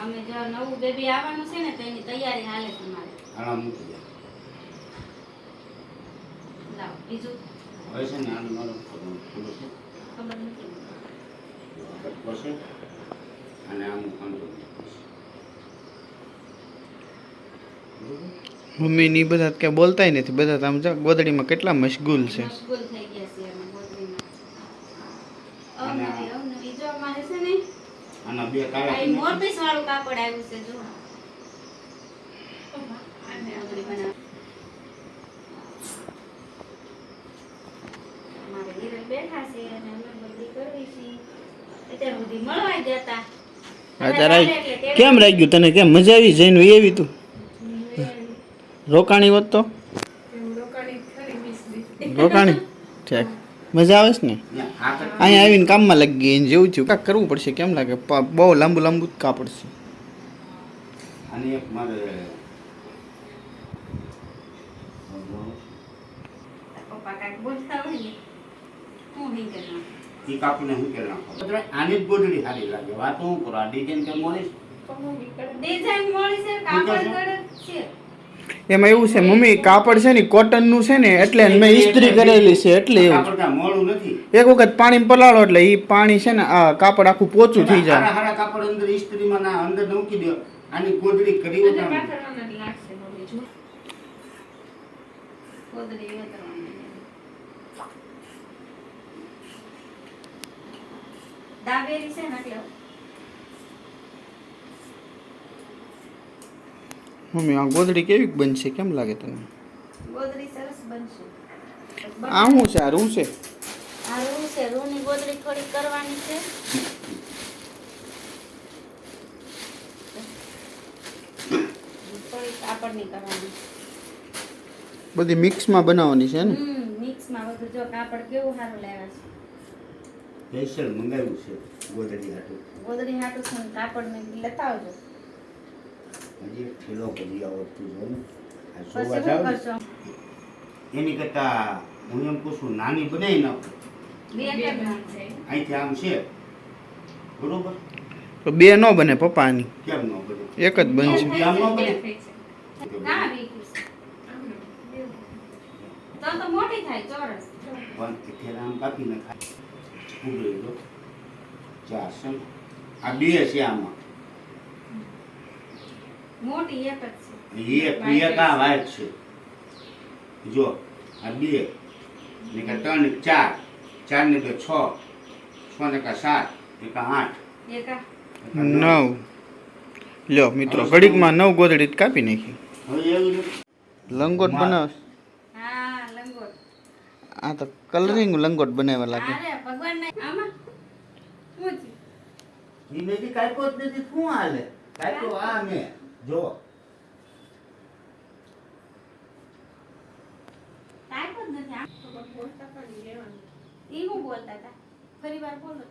અમે જો નવું બેબી આવવાનું છે ને તો એની તૈયારી હાલે છે મારે આણા મૂકી દે. લાવ બીજું? હોય છે ને આનું મારું છે. ખબર નથી. અને આમ ખંડો મમ્મી ની બધા ક્યાં બોલતાય નથી. બધા આમ જો ગોદડીમાં કેટલા મશગુલ છે. મશગુલ થઈ ગયા છે અમે ગોતરીમાં અવનવી અવનવી જો અમારે છે ને આના બે કાળા આ મોરપીસ વાળું કાપડ આવ્યું છે જો. આને અવનવી બનાવ અમારે હિરલ બેઠા છે અને અમે બધી કરવી છે. અત્યાર સુધી મળવા ગયા હતા અત્યારે કેમ રાખ્યું તને? કેમ મજા આવી જઈને એવી તું? રોકાણી હોત તો? રોકાણી? ઠીક. મજા આવે છે ને? અહીંયા આવીને કામમાં લાગી ગઈ જેવું થયું. કાંક કરવું પડશે કેમ લાગે? બહુ લાંબુ લાંબુ જ કે નાખો. આની જ લાગે. વાત હું કરો આ ડિઝાઇન કેમ મળીશ ડિઝાઇન મળી છે કાપડ છે. એમાં એવું છે મમ્મી કાપડ છે ને કોટનનું છે ને એટલે મેં ઇસ્ત્રી કરેલી છે એટલે એવું. એક વખત પાણી પલાળો એટલે એ પાણી છે ને આ કાપડ આખું પોચું થઈ જાય. હારા કાપડ અંદર ઇસ્ત્રીમાં ના અંદર મૂકી દો. આની ગોદડી કરી. દાબેલી છે ને મમ્મી આ ગોદડી કેવી બનશે? કેમ લાગે તને? ગોદડી સરસ બનશે. આ શું છે? આ રૂ છે? આ રૂ છે. રૂની ગોદડી થોડી કરવાની છે. થોડી કાપડની કરવાની. બધી મિક્સમાં બનાવવાની છે ને હમ મિક્સમાં બધું જો કાપડ કેવું સારું લાવ્યા છે. સ્પેશિયલ મંગાવ્યું છે ગોદડી હાટું. ગોદડી હાટું છે કાપડ ને લેતા આવજો હજી ઠેલો કરી આવડતું જોઉં જોવા જાવ એની કરતા હું એમ પૂછું નાની બનાવી નાખું. છે. અહીંથી આમ છે. બરોબર? તો બે ન બને પપ્પાની. કેમ ન બને? એક જ બનશે. આમ ન બને? છે. તો તો મોટી થાય ચોરસ. પણ થેલા આમ કાપી નખાય પૂરી લો ચાર છે ને. આ બે છે આમાં. મોટી એક જ છે. એક એક આ વાત છે. જો આ બે. ને કે ત્રણ ચાર. ચાર ને બે છ. છ ને કા સાત. એક આઠ નવ. લ્યો મિત્રો ઘડીકમાં નવ ગોદડી જ કાપી નાખી. લંગોટ બનાવ આ તો કલરિંગ લંગોટ બનાવવા લાગે. ભગવાન ને જ નથી. જ નથી આમ ઈ હું બોલતા હતા? ફરી વાર બોલો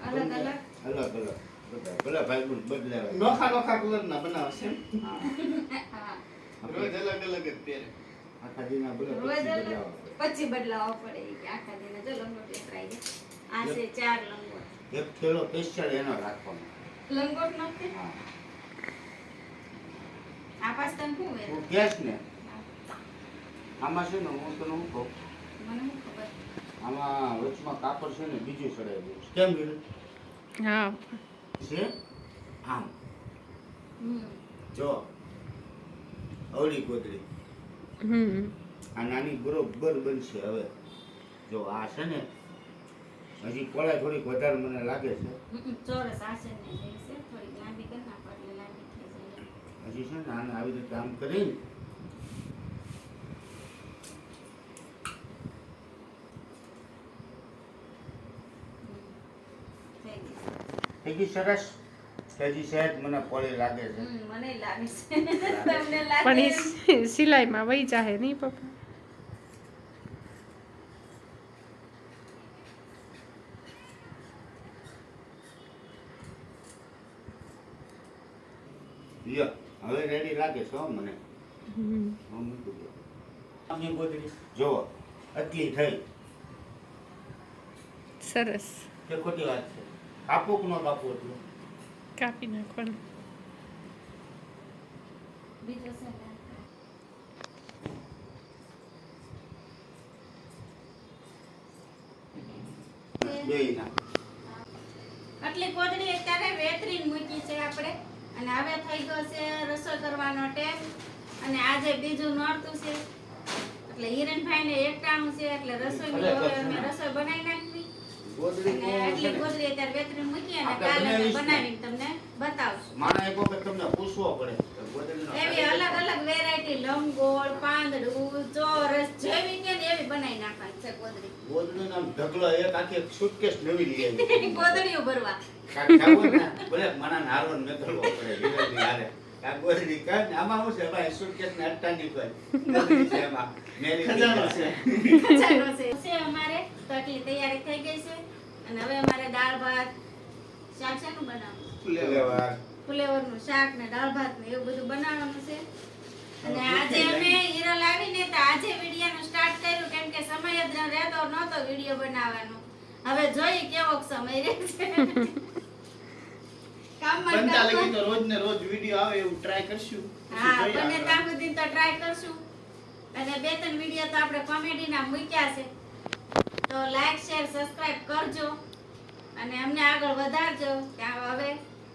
અલગ અલગ. અલગ અલગ. ભલા ભાઈ ગુણ બદલાવે. નોખા નોખા કલરના બનાવશે હા. હા. રોજ અલગ અલગ જ પહેરે. આખા દીના પછી બદલાવો પડે. કે આખા દિને. જો લંગોટ વેતરાઈ આ છે ચાર લંગોટ. એક થેલો સ્પેશિયલ એનો રાખવાનો. લંગોટ નથી આ પાસ તન હું વે હું કહેશ ને. આમાં છે ને હું તને શું કહું? મને ખબર? આમાં વચમાં કાપડ છે ને બીજું ચડાવી દઉં કેમ ગયું? હા. છે? આમ. જો. અવળી ગોદડી હમ. આ નાની બરોબર બનશે હવે. જો આ છે ને હજી કોળા થોડીક વધારે મને લાગે છે. ચોરસ કરી હજી છે ને આને આવી રીતે આમ થઈ ગઈ સરસ? હજી સહેજ મને પોળી લાગે છે. મને લાગે છે. તમને લાગે પણ એ સિલાઈમાં વહી જાહે નહીં પપ્પા? લ્યો. હવે રેડી લાગે છો મને? હું મૂકી દઉં આમની ગોદડી. જુઓ આટલી થઈ. સરસ. કે ખોટી વાત છે. કાપો કે ન કાપો એટલું કાપી નાખવાનું. બીજો સર આટલી કોથળી અત્યારે વેતરીને મૂકી છે આપણે. અને હવે થઈ ગયો છે રસોઈ કરવાનો ટાઈમ. અને આજે બીજું નોરતું છે. એટલે હિરણભાઈ ને એકટાણું છે એટલે રસોઈ અમે રસોઈ બનાવી નાખવી. આટલી કોથળી અત્યારે વેતરીને મૂકી અને કાલે બનાવીને તમને બતાવશું. માણા એક વખત તમને પૂછવો પડે. એવી અલગ અલગ વેરાયટી લંબગોળ પાંદડું ચોરસ જેવી કે એવી બનાવી નાખવાની છે કોથળી ગોદડીનો આમ ઢગલો એક આખી એક નવી લઈ આવી. કોથળીઓ ભરવા. કાંઈક ખાવું હોય ને, ભલે માણાને હારવાનો મેકલવો પડે, હારે. આ ગોદડી કાંઈ આમાં શું છે ભાઈ suitcase ને અટ્ટાની કોઈ. છે એમાં. મેલી ખજાનો છે. ખજાનો છે. છે અમારે? તો આટલી તૈયારી થઈ ગઈ છે. અને હવે અમારે દાળ ભાત. શાક શાનું બનાવવું ફુલેવાર. ફુલેવરનું શાક ને દાળ ભાત ને એવું બધું બનાવવાનું છે. અને આજે અમે હિરલ લાવીને તો આજે વિડીયોનું સ્ટાર્ટ કર્યું કેમ કે સમય જ ન રહેતો નહોતો વીડિયો બનાવવાનો. હવે જોઈએ કેવો સમય રહે છે. કામમાં લગી તો રોજ ને રોજ વીડિયો આવે એવું ટ્રાય કરશું. હા બને ત્યાં સુધી તો ટ્રાય કરશું. અને બે ત્રણ વીડિયો તો આપણે કોમેડીના મૂક્યા છે. તો લાઈક શેર સબસ્ક્રાઇબ કરજો. અને અમને આગળ વધારજો. ત્યાં હવે